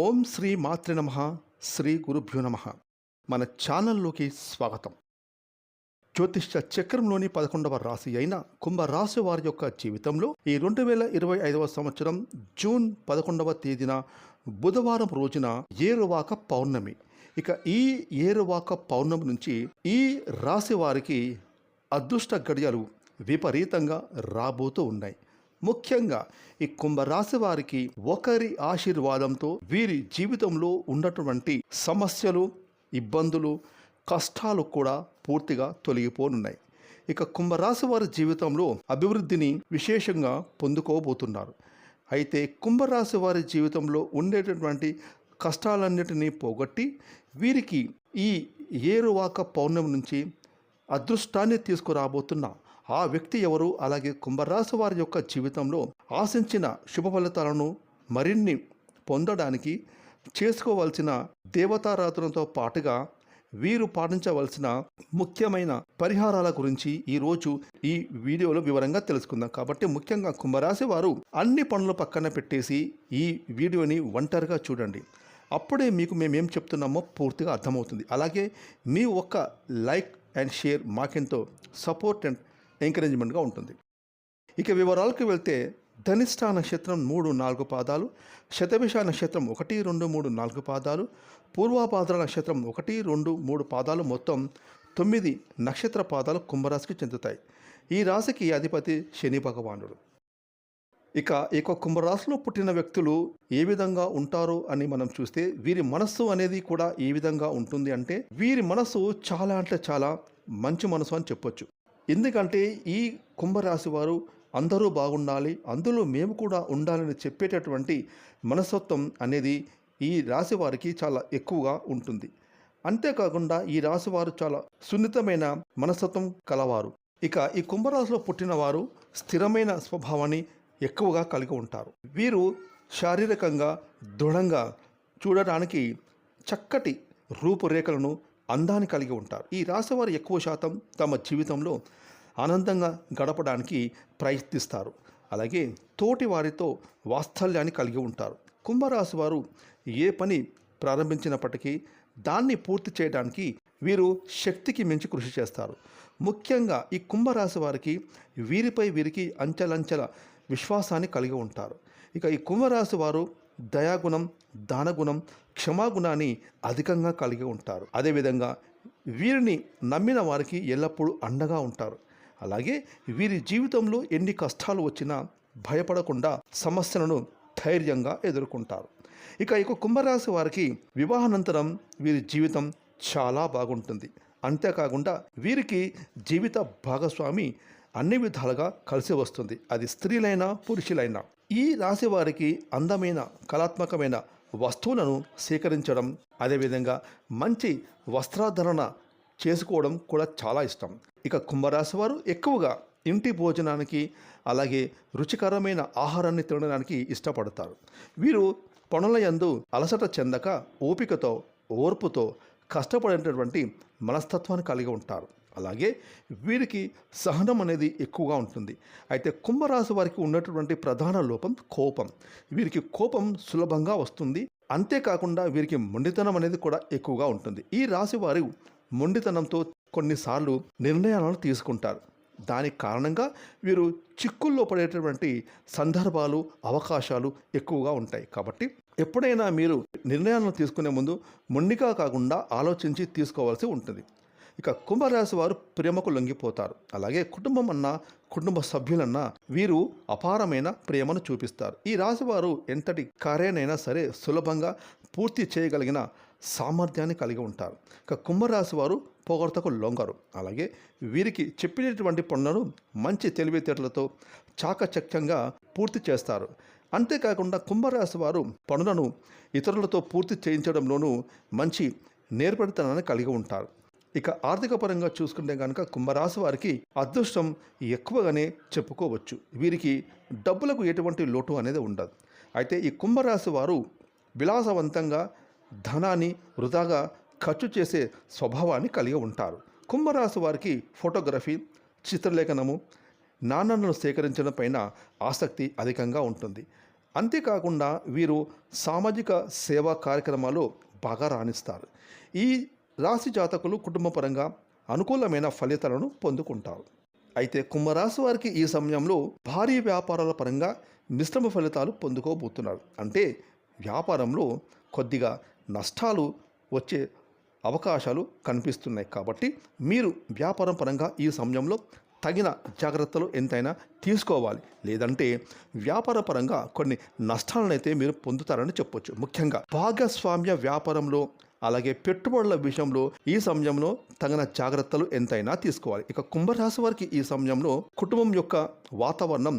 ఓం శ్రీ మాతృ నమ శ్రీ గురుభ్యో నమ. మన ఛానల్లోకి స్వాగతం. జ్యోతిష్య చక్రంలోని పదకొండవ రాశి అయిన కుంభరాశి వారి యొక్క జీవితంలో ఈ రెండు వేల ఇరవై ఐదవ సంవత్సరం జూన్ పదకొండవ తేదీన బుధవారం రోజున ఏరువాక పౌర్ణమి. ఇక ఈ ఏరువాక పౌర్ణమి నుంచి ఈ రాశి వారికి అదృష్ట గడియలు విపరీతంగా రాబోతూ ఉన్నాయి. ముఖ్యంగా ఈ కుంభరాశి వారికి ఒకరి ఆశీర్వాదంతో వీరి జీవితంలో ఉన్నటువంటి సమస్యలు ఇబ్బందులు కష్టాలు కూడా పూర్తిగా తొలగిపోనున్నాయి. ఇక కుంభరాశి వారి జీవితంలో అభివృద్ధిని విశేషంగా పొందుకోబోతున్నారు. అయితే కుంభరాశి వారి జీవితంలో ఉండేటటువంటి కష్టాలన్నిటినీ పోగొట్టి వీరికి ఈ ఏరువాక పౌర్ణమి నుంచి అదృష్టాన్ని తీసుకురాబోతున్న ఆ వ్యక్తి ఎవరు? అలాగే కుంభరాశి వారి యొక్క జీవితంలో ఆశించిన శుభ ఫలితాలను మరిన్ని పొందడానికి చేసుకోవాల్సిన దేవతారాధనతో పాటుగా వీరు పాటించవలసిన ముఖ్యమైన పరిహారాల గురించి ఈరోజు ఈ వీడియోలో వివరంగా తెలుసుకుందాం. కాబట్టి ముఖ్యంగా కుంభరాశి వారు అన్ని పనులు పక్కన పెట్టేసి ఈ వీడియోని ఒంటరిగా చూడండి. అప్పుడే మీకు మేమేం చెప్తున్నామో పూర్తిగా అర్థమవుతుంది. అలాగే మీ ఒక్క లైక్ అండ్ షేర్ మాకెంతో సపోర్ట్ అండ్ ఎంకరేజ్మెంట్గా ఉంటుంది. ఇక వివరాలకు వెళ్తే ధనిష్ట నక్షత్రం మూడు నాలుగు పాదాలు శతభిష నక్షత్రం ఒకటి రెండు మూడు నాలుగు పాదాలు పూర్వాపాద్ర నక్షత్రం ఒకటి రెండు మూడు పాదాలు మొత్తం తొమ్మిది నక్షత్ర పాదాలు కుంభరాశికి చెందుతాయి. ఈ రాశికి అధిపతి శని భగవానుడు. ఇక ఇక కుంభరాశిలో పుట్టిన వ్యక్తులు ఏ విధంగా ఉంటారు అని మనం చూస్తే వీరి మనస్సు అనేది కూడా ఏ విధంగా ఉంటుంది అంటే వీరి మనస్సు చాలా అంటే చాలా మంచి మనసు అని చెప్పొచ్చు. ఎందుకంటే ఈ కుంభరాశి వారు అందరూ బాగుండాలి అందులో మేము కూడా ఉండాలని చెప్పేటటువంటి మనస్తత్వం అనేది ఈ రాశి వారికి చాలా ఎక్కువగా ఉంటుంది. అంతేకాకుండా ఈ రాశి వారు చాలా సున్నితమైన మనస్తత్వం కలవారు. ఇక ఈ కుంభరాశిలో పుట్టిన వారు స్థిరమైన స్వభావాన్ని ఎక్కువగా కలిగి ఉంటారు. వీరు శారీరకంగా దృఢంగా చూడడానికి చక్కటి రూపురేఖలను అందాన్ని కలిగి ఉంటారు. ఈ రాశివారు ఎక్కువ శాతం తమ జీవితంలో ఆనందంగా గడపడానికి ప్రయత్నిస్తారు. అలాగే తోటి వారితో వాత్సల్యాన్ని కలిగి ఉంటారు. కుంభరాశి వారు ఏ పని ప్రారంభించినప్పటికీ దాన్ని పూర్తి చేయడానికి వీరు శక్తికి మించి కృషి చేస్తారు. ముఖ్యంగా ఈ కుంభరాశి వారికి వీరిపై వీరికి అంచెలంచెల విశ్వాసాన్ని కలిగి ఉంటారు. ఇక ఈ కుంభరాశి వారు దయాగుణం దానగుణం క్షమాగుణాన్ని అధికంగా కలిగి ఉంటారు. అదేవిధంగా వీరిని నమ్మిన వారికి ఎల్లప్పుడూ అండగా ఉంటారు. అలాగే వీరి జీవితంలో ఎన్ని కష్టాలు వచ్చినా భయపడకుండా సమస్యలను ధైర్యంగా ఎదుర్కొంటారు. ఇక ఇక కుంభరాశి వారికి వివాహానంతరం వీరి జీవితం చాలా బాగుంటుంది. అంతేకాకుండా వీరికి జీవిత భాగస్వామి అన్ని విధాలుగా కలిసి వస్తుంది. అది స్త్రీలైనా పురుషులైనా. ఈ రాశి వారికి అందమైన కళాత్మకమైన వస్తువులను సేకరించడం అదేవిధంగా మంచి వస్త్రాధరణ చేసుకోవడం కూడా చాలా ఇష్టం. ఇక కుంభరాశి వారు ఎక్కువగా ఇంటి భోజనానికి అలాగే రుచికరమైన ఆహారాన్ని తినడానికి ఇష్టపడతారు. వీరు పనుల యందు అలసట చెందక ఓపికతో ఓర్పుతో కష్టపడేటటువంటి మనస్తత్వాన్ని కలిగి ఉంటారు. అలాగే వీరికి సహనం అనేది ఎక్కువగా ఉంటుంది. అయితే కుంభరాశి వారికి ఉన్నటువంటి ప్రధాన లోపం కోపం. వీరికి కోపం సులభంగా వస్తుంది. అంతేకాకుండా వీరికి మొండితనం అనేది కూడా ఎక్కువగా ఉంటుంది. ఈ రాశి వారు మొండితనంతో కొన్నిసార్లు నిర్ణయాలను తీసుకుంటారు. దానికి కారణంగా వీరు చిక్కుల్లో పడేటటువంటి సందర్భాలు అవకాశాలు ఎక్కువగా ఉంటాయి. కాబట్టి ఎప్పుడైనా మీరు నిర్ణయాలను తీసుకునే ముందు మొండిగా కాకుండా ఆలోచించి తీసుకోవాల్సి ఉంటుంది. ఇక కుంభరాశి వారు ప్రేమకు లొంగిపోతారు. అలాగే కుటుంబం అన్నా కుటుంబ సభ్యులన్నా వీరు అపారమైన ప్రేమను చూపిస్తారు. ఈ రాశి వారు ఎంతటి కార్యనైనా సరే సులభంగా పూర్తి చేయగలిగిన సామర్థ్యాన్ని కలిగి ఉంటారు. ఇక కుంభరాశి వారు పొగడతకు లొంగరు. అలాగే వీరికి చెప్పినటువంటి పనులను మంచి తెలివితేటలతో చాకచక్యంగా పూర్తి చేస్తారు. అంతేకాకుండా కుంభరాశి వారు పనులను ఇతరులతో పూర్తి చేయించడంలోనూ మంచి నేర్పడితనాన్ని కలిగి ఉంటారు. ఇక ఆర్థిక పరంగా చూసుకుంటే కనుక కుంభరాశి వారికి అదృష్టం ఎక్కువగానే చెప్పుకోవచ్చు. వీరికి డబ్బులకు ఎటువంటి లోటు అనేది ఉండదు. అయితే ఈ కుంభరాశి వారు విలాసవంతంగా ధనాన్ని వృధాగా ఖర్చు చేసే స్వభావాన్ని కలిగి ఉంటారు. కుంభరాశి వారికి ఫోటోగ్రఫీ చిత్రలేఖనము నాణ్యలను సేకరించడం పైన ఆసక్తి అధికంగా ఉంటుంది. అంతేకాకుండా వీరు సామాజిక సేవా కార్యక్రమాలు బాగా రాణిస్తారు. ఈ రాశి జాతకులు కుటుంబపరంగా అనుకూలమైన ఫలితాలను పొందుకుంటారు. అయితే కుంభరాశి వారికి ఈ సమయంలో భారీ వ్యాపారాల పరంగా మిశ్రమ ఫలితాలు పొందుకోబోతున్నారు. అంటే వ్యాపారంలో కొద్దిగా నష్టాలు వచ్చే అవకాశాలు కనిపిస్తున్నాయి. కాబట్టి మీరు వ్యాపారం పరంగా ఈ సమయంలో తగిన జాగ్రత్తలు ఎంతైనా తీసుకోవాలి. లేదంటే వ్యాపార పరంగా కొన్ని నష్టాలనైతే మీరు పొందుతారని చెప్పొచ్చు. ముఖ్యంగా భాగస్వామ్య వ్యాపారంలో అలాగే పెట్టుబడుల విషయంలో ఈ సమయంలో తగిన జాగ్రత్తలు ఎంతైనా తీసుకోవాలి. ఇక కుంభరాశి వారికి ఈ సమయంలో కుటుంబం యొక్క వాతావరణం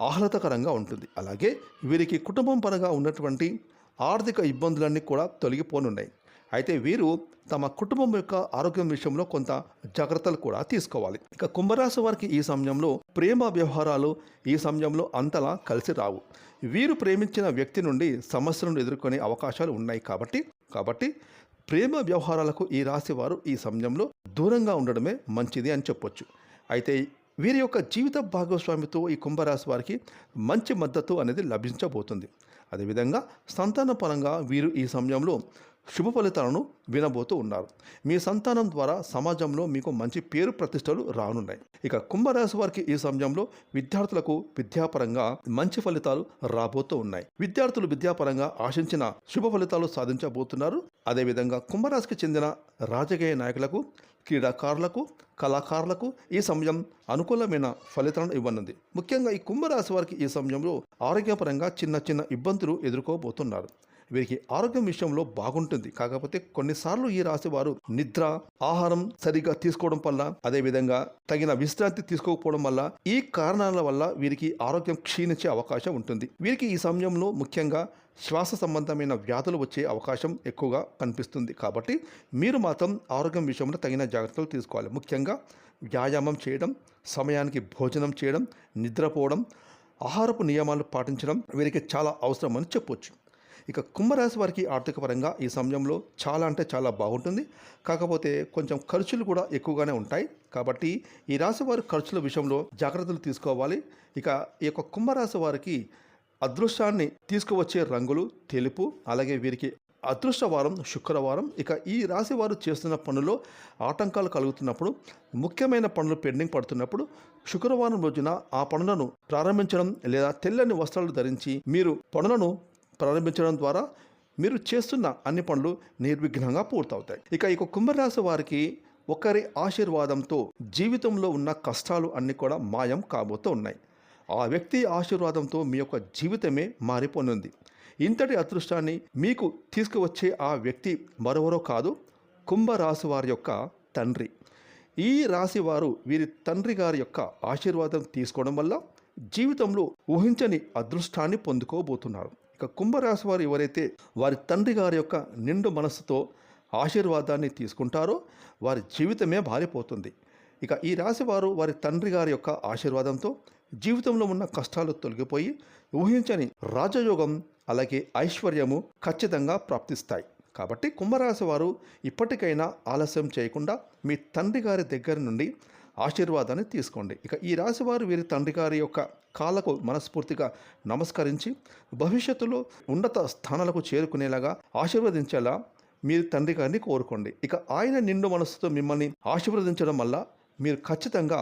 ఆహ్లాదకరంగా ఉంటుంది. అలాగే వీరికి కుటుంబం పరంగా ఉన్నటువంటి ఆర్థిక ఇబ్బందులన్నీ కూడా తొలగిపోనున్నాయి. అయితే వీరు తమ కుటుంబం యొక్క ఆరోగ్యం విషయంలో కొంత జాగ్రత్తలు కూడా తీసుకోవాలి. ఇక కుంభరాశి వారికి ఈ సమయంలో ప్రేమ వ్యవహారాలు ఈ సమయంలో అంతలా కలిసి రావు. వీరు ప్రేమించిన వ్యక్తి నుండి సమస్యలను ఎదుర్కొనే అవకాశాలు ఉన్నాయి కాబట్టి కాబట్టి ప్రేమ వ్యవహారాలకు ఈ రాశి వారు ఈ సమయంలో దూరంగా ఉండడమే మంచిది అని చెప్పొచ్చు. అయితే వీరి యొక్క జీవిత భాగస్వామితో ఈ కుంభరాశి వారికి మంచి మద్దతు అనేది లభించబోతుంది. అదేవిధంగా సంతాన పరంగా వీరు ఈ సమయంలో శుభ ఫలితాలను వినబోతూ ఉన్నారు. మీ సంతానం ద్వారా సమాజంలో మీకు మంచి పేరు ప్రతిష్టలు రానున్నాయి. ఇక కుంభరాశి వారికి ఈ సమయంలో విద్యార్థులకు విద్యాపరంగా మంచి ఫలితాలు రాబోతూ ఉన్నాయి. విద్యార్థులు విద్యాపరంగా ఆశించిన శుభ ఫలితాలు సాధించబోతున్నారు. అదేవిధంగా కుంభరాశికి చెందిన రాజకీయ నాయకులకు క్రీడాకారులకు కళాకారులకు ఈ సమయం అనుకూలమైన ఫలితాలను ఇవ్వనుంది. ముఖ్యంగా ఈ కుంభరాశి వారికి ఈ సమయంలో ఆరోగ్యపరంగా చిన్న చిన్న ఇబ్బందులు ఎదుర్కోబోతున్నారు. వీరికి ఆరోగ్యం విషయంలో బాగుంటుంది. కాకపోతే కొన్నిసార్లు ఈ రాశి వారు నిద్ర ఆహారం సరిగా తీసుకోవడం వల్ల అదేవిధంగా తగిన విశ్రాంతి తీసుకోకపోవడం వల్ల ఈ కారణాల వల్ల వీరికి ఆరోగ్యం క్షీణించే అవకాశం ఉంటుంది. వీరికి ఈ సమయంలో ముఖ్యంగా శ్వాస సంబంధమైన వ్యాధులు వచ్చే అవకాశం ఎక్కువగా కనిపిస్తుంది. కాబట్టి మీరు మాత్రం ఆరోగ్యం విషయంలో తగిన జాగ్రత్తలు తీసుకోవాలి. ముఖ్యంగా వ్యాయామం చేయడం సమయానికి భోజనం చేయడం నిద్రపోవడం ఆహారపు నియమాలు పాటించడం వీరికి చాలా అవసరం అని చెప్పొచ్చు. ఇక కుంభరాశి వారికి ఆర్థిక పరంగా ఈ సమయంలో చాలా అంటే చాలా బాగుంటుంది. కాకపోతే కొంచెం ఖర్చులు కూడా ఎక్కువగానే ఉంటాయి. కాబట్టి ఈ రాశి వారి ఖర్చుల విషయంలో జాగ్రత్తలు తీసుకోవాలి. ఇక ఈ యొక్క కుంభరాశి వారికి అదృష్టాన్ని తీసుకువచ్చే రంగులు తెలుపు అలాగే వీరికి అదృష్టవారం శుక్రవారం. ఇక ఈ రాశి వారు చేస్తున్న పనుల్లో ఆటంకాలు కలుగుతున్నప్పుడు ముఖ్యమైన పనులు పెండింగ్ పడుతున్నప్పుడు శుక్రవారం రోజున ఆ పనులను ప్రారంభించడం లేదా తెల్లని వస్త్రాలు ధరించి మీరు పనులను ప్రారంభించడం ద్వారా మీరు చేస్తున్న అన్ని పనులు నిర్విఘ్నంగా పూర్తవుతాయి. ఇక ఇక కుంభరాశి వారికి ఒకరి ఆశీర్వాదంతో జీవితంలో ఉన్న కష్టాలు అన్నీ కూడా మాయం కాబోతూ ఉన్నాయి. ఆ వ్యక్తి ఆశీర్వాదంతో మీ యొక్క జీవితమే మారిపోనుంది. ఇంతటి అదృష్టాన్ని మీకు తీసుకువచ్చే ఆ వ్యక్తి మరెవరో కాదు కుంభరాశి వారి యొక్క తండ్రి. ఈ రాశి వారు వీరి తండ్రి గారి యొక్క ఆశీర్వాదం తీసుకోవడం వల్ల జీవితంలో ఊహించని అదృష్టాన్ని పొందుకోబోతున్నారు. ఇక కుంభరాశి వారు ఎవరైతే వారి తండ్రి గారి యొక్క నిండు మనస్సుతో ఆశీర్వాదాన్ని తీసుకుంటారో వారి జీవితమే భారిపోతుంది. ఇక ఈ రాశి వారు వారి తండ్రి గారి యొక్క ఆశీర్వాదంతో జీవితంలో ఉన్న కష్టాలు తొలగిపోయి ఊహించని రాజయోగం అలాగే ఐశ్వర్యము ఖచ్చితంగా ప్రాప్తిస్తాయి. కాబట్టి కుంభరాశి వారు ఇప్పటికైనా ఆలస్యం చేయకుండా మీ తండ్రి గారి దగ్గర నుండి ఆశీర్వాదాన్ని తీసుకోండి. ఇక ఈ రాశి వారు వీరి తండ్రి గారి యొక్క కాళ్ళకు మనస్ఫూర్తిగా నమస్కరించి భవిష్యత్తులో ఉన్నత స్థానాలకు చేరుకునేలాగా ఆశీర్వదించేలా మీరు తండ్రి గారిని కోరుకోండి. ఇక ఆయన నిండు మనస్సుతో మిమ్మల్ని ఆశీర్వదించడం వల్ల మీరు ఖచ్చితంగా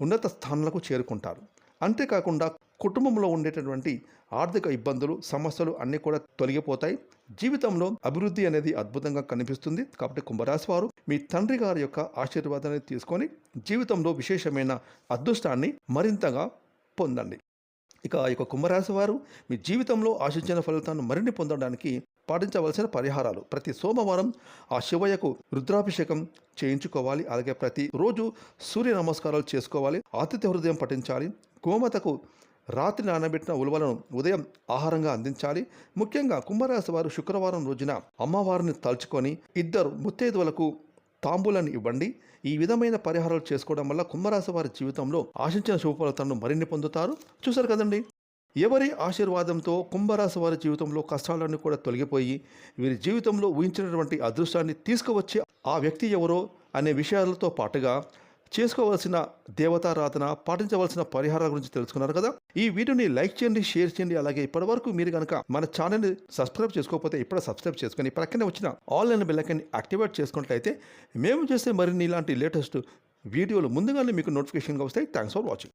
ఉన్నత స్థానాలకు చేరుకుంటారు. అంతేకాకుండా కుటుంబంలో ఉండేటటువంటి ఆర్థిక ఇబ్బందులు సమస్యలు అన్నీ కూడా తొలగిపోతాయి. జీవితంలో అభివృద్ధి అనేది అద్భుతంగా కనిపిస్తుంది. కాబట్టి కుంభరాశి వారు మీ తండ్రి గారి యొక్క ఆశీర్వాదాన్ని తీసుకొని జీవితంలో విశేషమైన అదృష్టాన్ని మరింతగా పొందండి. ఇక ఈ యొక్క కుంభరాశి వారు మీ జీవితంలో ఆశించిన ఫలితాన్ని మరిన్ని పొందడానికి పాటించవలసిన పరిహారాలు. ప్రతి సోమవారం ఆ శివయ్యకు రుద్రాభిషేకం చేయించుకోవాలి. అలాగే ప్రతి రోజు సూర్య నమస్కారాలు చేసుకోవాలి. ఆతిథ్య హృదయం పఠించాలి. గోమతకు రాత్రి నానబెట్టిన ఉలవలను ఉదయం ఆహారంగా అందించాలి. ముఖ్యంగా కుంభరాశి వారు శుక్రవారం రోజున అమ్మవారిని తలుచుకొని ఇద్దరు ముత్తైదువులకు తాంబూలను ఇవ్వండి. ఈ విధమైన పరిహారాలు చేసుకోవడం వల్ల కుంభరాశి వారి జీవితంలో ఆశించిన శుభ ఫలితాలను మరిన్ని పొందుతారు. చూశారు కదండి? ఎవరి ఆశీర్వాదంతో కుంభరాశి వారి జీవితంలో కష్టాలన్నీ కూడా తొలగిపోయి వీరి జీవితంలో ఊహించినటువంటి అదృష్టాన్ని తీసుకువచ్చి ఆ వ్యక్తి ఎవరో అనే విషయాలతో పాటుగా చేసుకోవాల్సిన దేవతారాధన పాటించవలసిన పరిహారాల గురించి తెలుసుకున్నారు కదా? ఈ వీడియోని లైక్ చేయండి షేర్ చేయండి. అలాగే ఇప్పటివరకు మీరు కనుక మన ఛానల్ని సబ్స్క్రైబ్ చేసుకోకపోతే ఇప్పుడు సబ్స్క్రైబ్ చేసుకొని పక్కనే వచ్చిన ఆన్లైన్ అయిన యాక్టివేట్ చేసుకున్నట్లయితే మేము చేసే మరిన్ని ఇలాంటి లేటెస్ట్ వీడియోలు ముందుగానే మీకు నోటిఫికేషన్గా వస్తాయి. Thanks for watching